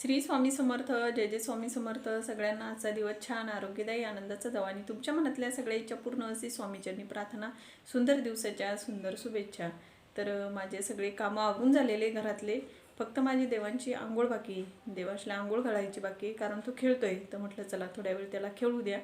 श्री स्वामी समर्थ जय जय स्वामी समर्थ. सगळ्यांना आजचा दिवस छान आरोग्यदायी आनंदाचा जवानी आणि तुमच्या मनातल्या सगळ्या इच्छा पूर्ण अशी स्वामीचरणी प्रार्थना. सुंदर दिवसाच्या सुंदर शुभेच्छा. तर माझे सगळे कामं आवरून झालेले घरातले. फक्त माझी देवांची आंघोळ बाकी. देवाशला आंघोळ घालायची बाकी कारण तो खेळतोय. तर म्हटलं चला थोड्या वेळ त्याला खेळू द्या.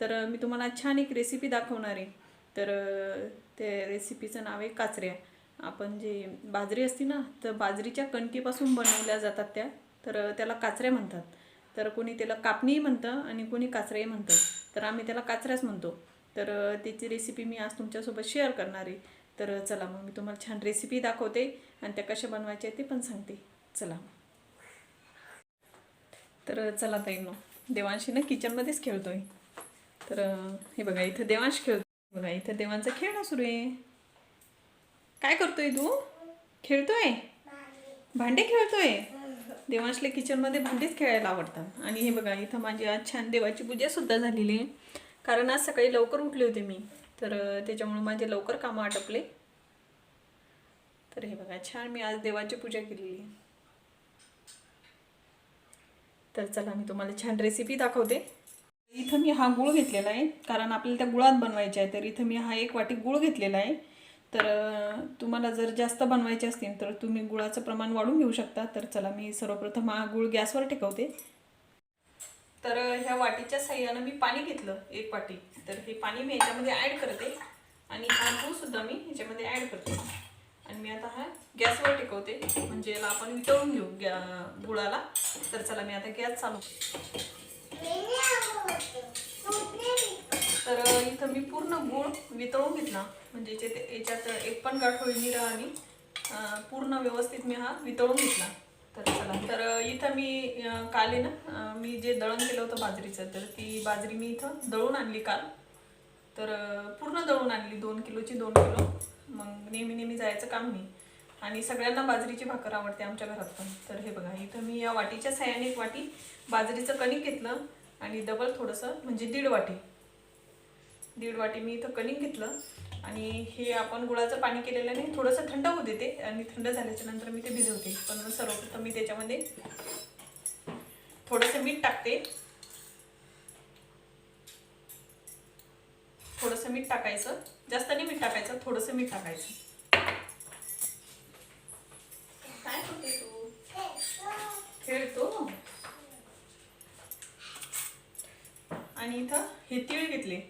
तर मी तुम्हाला छान एक रेसिपी दाखवणार आहे. तर त्या रेसिपीचं नाव आहे काचऱ्या. आपण जे बाजरी असते ना तर बाजरीच्या कणकीपासून बनवल्या जातात त्या. तर त्याला काचऱ्या म्हणतात. तर कोणी त्याला कापणीही म्हणतं आणि कोणी काचराही म्हणतं. तर आम्ही त्याला काचऱ्याच म्हणतो. तर त्याची रेसिपी मी आज तुमच्यासोबत शेअर करणार आहे. तर चला मग मी तुम्हाला छान रेसिपी दाखवते आणि त्या कशा बनवायच्या ते पण सांगते. चला तर चला ताई मग. देवांशी ना किचनमध्येच खेळतो आहे तर हे बघा इथं देवांश खेळतो बघा इथं देवांचा खेळणं सुरू आहे. काय करतोय तू? खेळतोय? भांडे खेळतोय? देवांशले किचनमध्ये भांडेच खेळायला आवडतात. आणि हे बघा इथं माझी आज छान देवाची पूजासुद्धा झालेली आहे. कारण आज सकाळी लवकर उठले होते मी. तर त्याच्यामुळे माझे लवकर कामं आटपले. तर हे बघा छान मी आज देवाची पूजा केलेली आहे. तर चला मी तुम्हाला छान रेसिपी दाखवते. इथं मी हा गुळ घेतलेला आहे. कारण आपल्याला त्या गुळात बनवायचे आहे तर इथं मी हा एक वाटी गुळ घेतलेला आहे. तर तुम्हाला जर जास्त बनवायचे असतील तर तुम्ही गुळाचं प्रमाण वाढून घेऊ शकता. तर चला मी सर्वप्रथम हा गुळ गॅसवर टेकवते. तर ह्या वाटीच्या साह्यानं मी पाणी घेतलं एक वाटी. तर हे पाणी मी याच्यामध्ये ॲड करते. आणि हा गुळसुद्धा मी ह्याच्यामध्ये ॲड करते. आणि मी आता हा गॅसवर टेकवते. म्हणजे याला आपण वितळून घेऊ गॅ गुळाला. तर चला मी आता गॅस चालू तर इथं मी पूर्ण गूळ वितळून घेतला. म्हणजे याच्यात एक पण गाठ होईल आणि पूर्ण व्यवस्थित मी हा वितळून घेतला. तर चला. तर इथं मी काल आहे ना मी जे दळण केलं होतं बाजरीचं तर ती बाजरी मी इथं दळून आणली काल. तर पूर्ण दळून आणली दोन किलोची दोन किलो. मग नेहमी नेहमी जायचं काम नाही. आणि सगळ्यांना बाजरीची भाकर आवडते आमच्या घरात पण. तर हे बघा इथं मी या वाटीच्या साह्याने एक वाटी बाजरीचं कणिक घेतलं आणि डबल थोडंसं म्हणजे दीड वाटी. दीड वाटी मी इथं कणिक घेतलं. आणि हे आपण गुळाचं पाणी केलेलं नाही थोडंसं थंड होऊ देते आणि थंड झाल्याच्यानंतर मी ते भिजवते. पण सर्वप्रथम मी त्याच्यामध्ये थोडंसं मीठ टाकते. थोडंसं मीठ टाकायचं. जास्त नाही मीठ टाकायचं थोडंसं मीठ टाकायचं. काय करते तू? खेळतो. आणि इथं हे तीळ घेतले.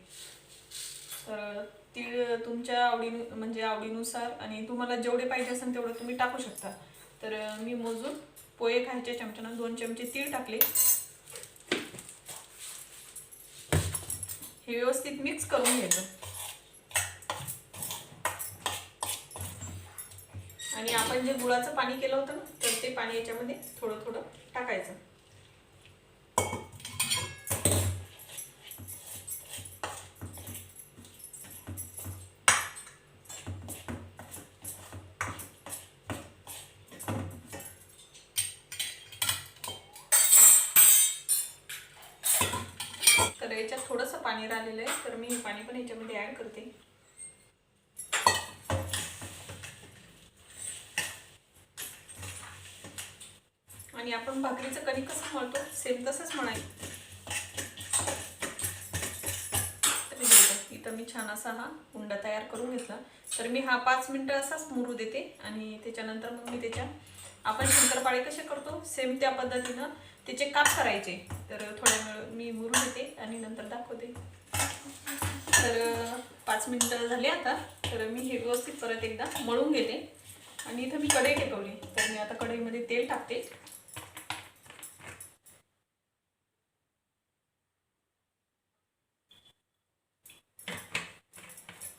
तर तीळ तुमच्या आवडीनु म्हणजे आवडीनुसार आणि तुम्हाला जेवढे पाहिजे असेल तेवढं तुम्ही टाकू शकता. तर मी मोजून पोहे खायच्या चमच्यानं दोन चमचे तीळ टाकले. हे व्यवस्थित मिक्स करून घ्यायचं. आणि आपण जे गुळाचं पाणी केलं होतं ना तर ते पाणी याच्यामध्ये थोडं थोडं टाकायचं. करते. आणि आपण भाकरीचं कणिक कसं मळतो? सेम तसंच म्हणायचं तर इथं मी छान असा हा उंडा तयार करून घेतला. तर मी हा पाच मिनटं असाच मुरू देते आणि त्याच्यानंतर मग मी त्याच्या आपण शंकरपाळे कसे करतो? सेम त्या पद्धतीनं त्याचे काप करायचे. तर थोड्या वेळ मी मुरू देते आणि नंतर दाखवते. तर पाच मिनटं झाले आता. तर मी हे व्यवस्थित परत एकदा मळून घेते. आणि इथं मी कढई टेकवली. तर मी आता कढईमध्ये तेल टाकते.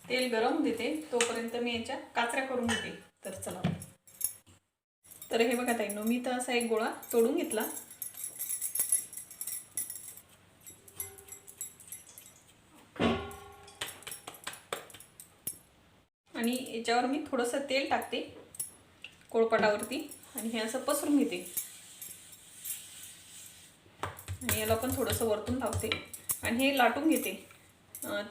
तेल गरम देते. तोपर्यंत मी याच्या काचऱ्या करून घेते. तर चला. तर हे बघा ताई मी तर असा एक गोळा तोडून घेतला. याच्यावर मी थोडंसं तेल टाकते कोळपटावरती आणि हे असं पसरून घेते. आणि याला पण थोडंसं वरतून लावते. आणि हे लाटून घेते.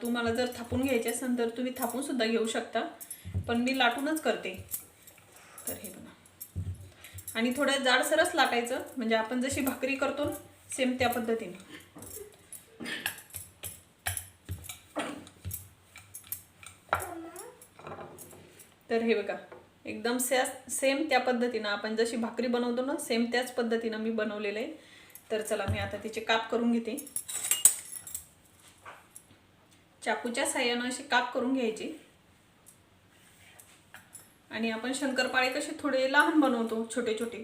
तुम्हाला जर थापून घ्यायचे असेल तर तुम्ही थापूनसुद्धा घेऊ शकता. पण मी लाटूनच करते. तर हे बघा. आणि थोडं जाडसरच लाटायचं. म्हणजे आपण जशी भाकरी करतो सेम त्या पद्धतीने. तर हे बघा एकदम से सेम त्या पद्धतीनं आपण जशी भाकरी बनवतो ना सेम त्याच पद्धतीनं मी बनवलेलं आहे. तर चला मी आता तिचे काप करून घेते. चाकूच्या साह्यानं अशी काप करून घ्यायची. आणि आपण शंकरपाळे कसे थोडे लहान बनवतो छोटे छोटे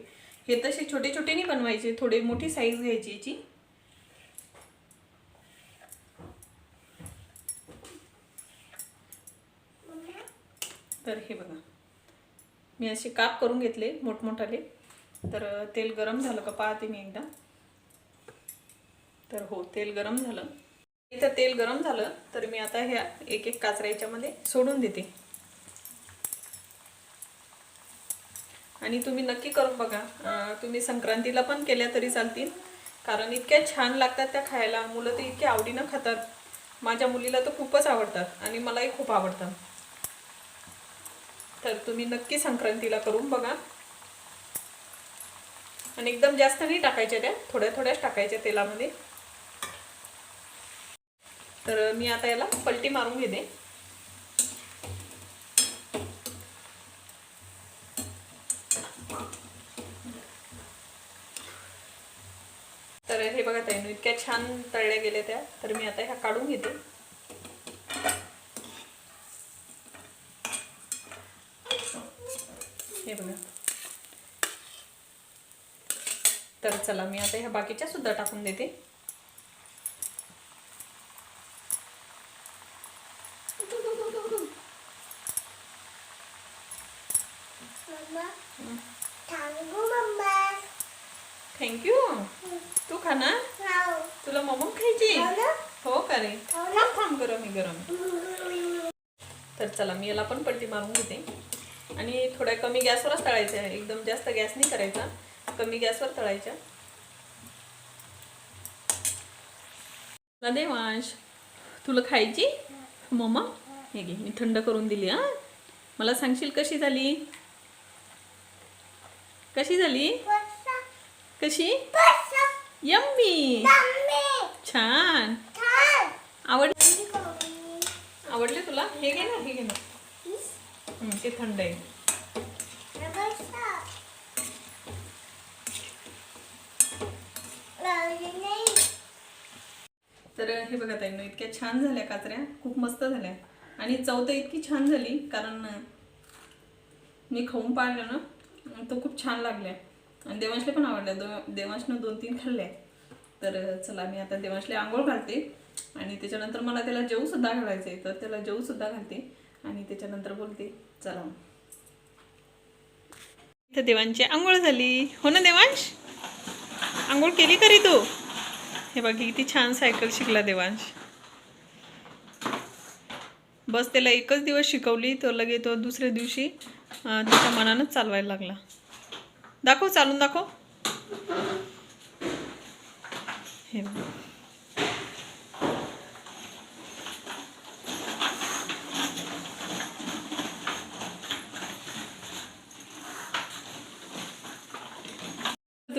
हे तसे छोटे छोटे नाही बनवायचे थोडे मोठी साईज घ्यायची याची. तर हे बघा. मी असे काप करून घेतले मोठमोठाले. तर तेल गरम झालं का पाहते मी एकदा. तर हो तेल गरम झालं. इथं तेल गरम झालं तर मी आता ह्या एक एक काचऱ्या याच्यामध्ये सोडून देते. आणि तुम्ही नक्की करून बघा. तुम्ही संक्रांतीला पण केल्या तरी चालतील. कारण इतक्या छान लागतात त्या खायला. मुलं तर इतक्या आवडीनं खातात. माझ्या मुलीला तर खूपच आवडतात आणि मलाही खूप आवडतात तर तुम्ही नक्की संक्रांतीला करून बघा. आणि एकदम जास्त नाही टाकायच्या त्या थोड्या थोड्याच टाकायच्या तेलामध्ये. तर मी आता याला पलटी मारून घेते. तर हे बघा ताईनं इतक्या छान तळल्या गेल्या त्या. तर मी आता ह्या काढून घेते. हे बघा. तर चला मी आता ह्या बाकीच्या सुद्धा टाकून देते. थँक्यू तू खा ना. खाऊ. तुला मोमो खायची? हो का रे? थांब थांब गरम आहे गरम तर चला मी याला पण पलटी मारून घेते. आणि थोड्या कमी गॅसवरच तळायच्या. एकदम जास्त गॅस नाही करायचा. कमी गॅसवर तळायच्या देवांश तुला खायची? मम्मा? हे घे मी थंड करून दिली हा. मला सांगशील कशी झाली? कशी झाली? कशी? यम्मी. छान. आवड आवडले तुला? हे घे ना हे घे ना. इतके ते थंड आहे. तर हे बघा ताईंनो इतक्या छान झाल्या कात्र्या खूप मस्त झाल्या. आणि चव तर इतकी छान झाली कारण मी खाऊन पाळलं ना तो खूप छान लागल्या. आणि देवांशले पण आवडल्या दो देवांशनं दोन तीन खाल्ल्या. तर चला मी आता देवांशले आंघोळ घालते. आणि त्याच्यानंतर मला त्याला जेवू सुद्धा घालायचं आहे तर त्याला जेवू सुद्धा घालते. त्याच्यानंतर बोलते चला इथं देवांची आंघोळ झाली. हो ना देवांश? आंघोळ केली करी तू? हे बघ किती छान सायकल शिकला देवांश. बस त्याला एकच दिवस शिकवली तो लगे तो दुसऱ्या दिवशी त्याच्या मनानंच चालवायला लागला. दाखव चालून दाखव. हे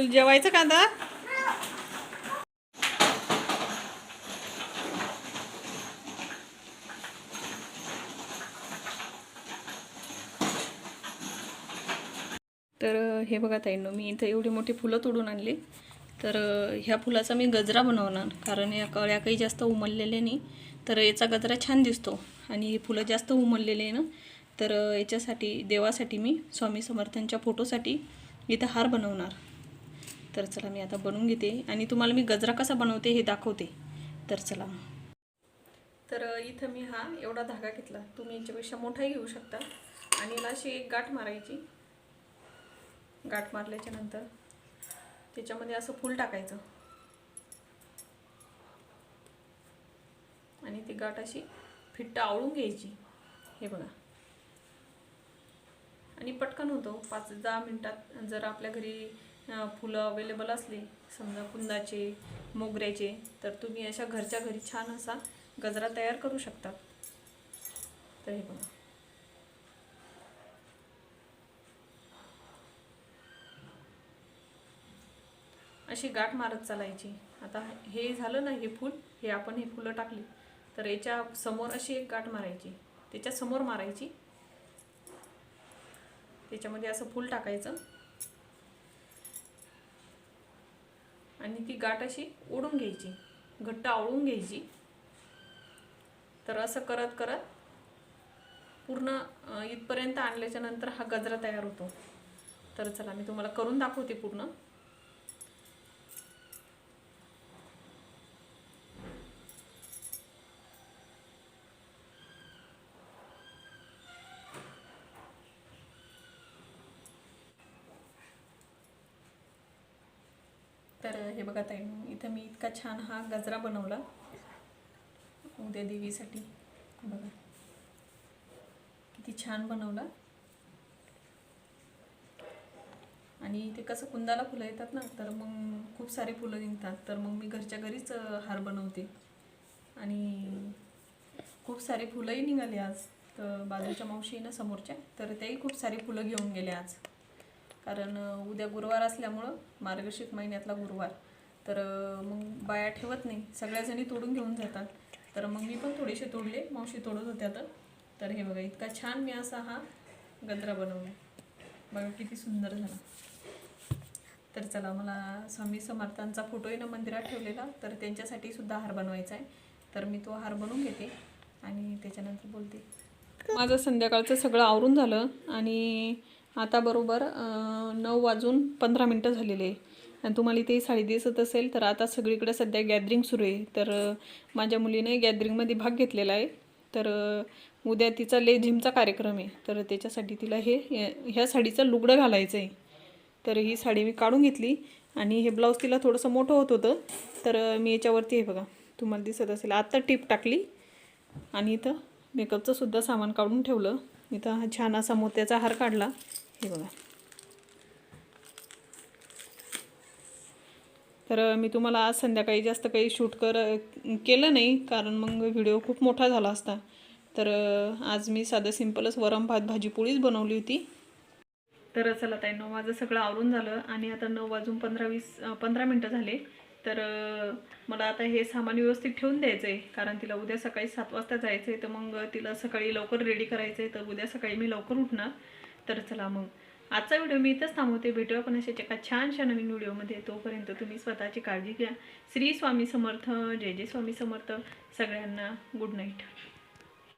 तुला जेवायचं का तर हे बघा ताईंनो मी इथं एवढी मोठी फुलं तोडून आणली. तर ह्या फुलाचा मी गजरा बनवणार कारण या कळ्या काही जास्त उमललेल्या नाही. तर याचा गजरा छान दिसतो आणि हे फुलं जास्त उमललेले आहे ना. तर याच्यासाठी देवासाठी मी स्वामी समर्थांच्या फोटोसाठी इथं हार बनवणार. तर चला मी आता बनवून घेते. आणि तुम्हाला मी गजरा कसा बनवते हे दाखवते. तर चला. तर इथं मी हा एवढा धागा घेतला. तुम्ही याच्यापेक्षा मोठाही घेऊ शकता. आणि याला अशी एक गाठ मारायची. गाठ मारल्याच्या नंतर त्याच्यामध्ये असं फूल टाकायचं. आणि ती गाठ अशी फिट्ट आवळून घ्यायची. हे बघा. आणि पटकन होतो. पाच दहा मिनटात जर आपल्या घरी फुलं अवेलेबल असली समजा कुंदाचे मोगऱ्याचे तर तुम्ही अशा घरच्या घरी छान असा गजरा तयार करू शकता. तर हे बघा. अशी गाठ मारत चालायची. आता हे झालं ना हे फूल हे आपण हे फुलं टाकली तर याच्या समोर अशी एक गाठ मारायची. त्याच्यासमोर मारायची. त्याच्यामध्ये असं फूल टाकायचं. आणि ती गाठ अशी ओढून घ्यायची घट्ट आवळून घ्यायची. तर असं करत करत पूर्ण इथपर्यंत आणल्याच्या नंतर हा गजरा तयार होतो. तर चला मी तुम्हाला करून दाखवते पूर्ण तर हे बघा ताई इथं मी इतका छान हा गजरा बनवला. उद्या देवीसाठी. बघा. किती छान बनवला. आणि ते कसं कुंदाला फुलं येतात ना तर मग खूप सारे फुलं निघतात. तर मग मी घरच्या घरीच हार बनवते. आणि खूप सारे फुलंही निघाले आज. तर बाजूच्या मावशी ना समोरच्या तर त्याही खूप सारी फुलं घेऊन गेले आज. कारण उद्या गुरुवार असल्यामुळं मार्गशीर्ष महिन्यातला गुरुवार. तर मग बाया ठेवत नाही. सगळ्याजणी तोडून घेऊन जातात. तर मग मी पण थोडेसे तोडले. मावशी तोडत होत्या तर. तर हे बघा इतका छान मी असा हा गजरा बनवला. बघा किती सुंदर झाला. तर चला मला स्वामी समर्थांचा फोटोही ना मंदिरात ठेवलेला. तर त्यांच्यासाठी सुद्धा हार बनवायचा आहे. तर मी तो हार बनवून घेते आणि त्याच्यानंतर बोलते. माझं संध्याकाळचं सगळं आवरून झालं आणि आता बरोबर नऊ वाजून पंधरा मिनटं झालेले. आहे आणि तुम्हाला इथे ही साडी दिसत असेल तर आता सगळीकडे सध्या गॅदरिंग सुरू आहे. तर माझ्या मुलीने गॅदरिंगमध्ये भाग घेतलेला आहे. तर उद्या तिचा लेझिमचा कार्यक्रम आहे. तर त्याच्यासाठी तिला हे ह्या साडीचं लुगडं घालायचं आहे तर ही साडी मी काढून घेतली आणि हे ब्लाऊज तिला थोडंसं मोठं होत होतं. तर मी याच्यावरती हे बघा. तुम्हाला दिसत असेल आत्ता टीप टाकली. आणि इथं मेकअपचं सुद्धा सामान काढून ठेवलं. इथं हा छान असा मोत्याचा हार काढला. हे बघा. तर मी तुम्हाला आज संध्याकाळी जास्त काही शूट कर केलं नाही कारण मग व्हिडिओ खूप मोठा झाला असता. तर आज मी साधं सिंपलच वरम भात भाजी पोळीच बनवली होती. तर चला ताई नऊ माझं सगळं आवरून झालं आणि आता नऊ वाजून पंधरा वीस पंधरा मिनटं झाले. तर मला आता हे सामान व्यवस्थित ठेवून द्यायचं आहे कारण तिला उद्या सकाळी सात वाजता जायचं आहे तर मग तिला सकाळी लवकर रेडी करायचं आहे तर उद्या सकाळी मी लवकर उठणार. तर चला मग. आजचा व्हिडिओ मी इथंच थांबवते. भेटूया पण अशाच एका छानशा नवीन व्हिडिओमध्ये. तोपर्यंत तुम्ही स्वतःची काळजी घ्या. श्री स्वामी समर्थ जय जय स्वामी समर्थ. सगळ्यांना गुड नाईट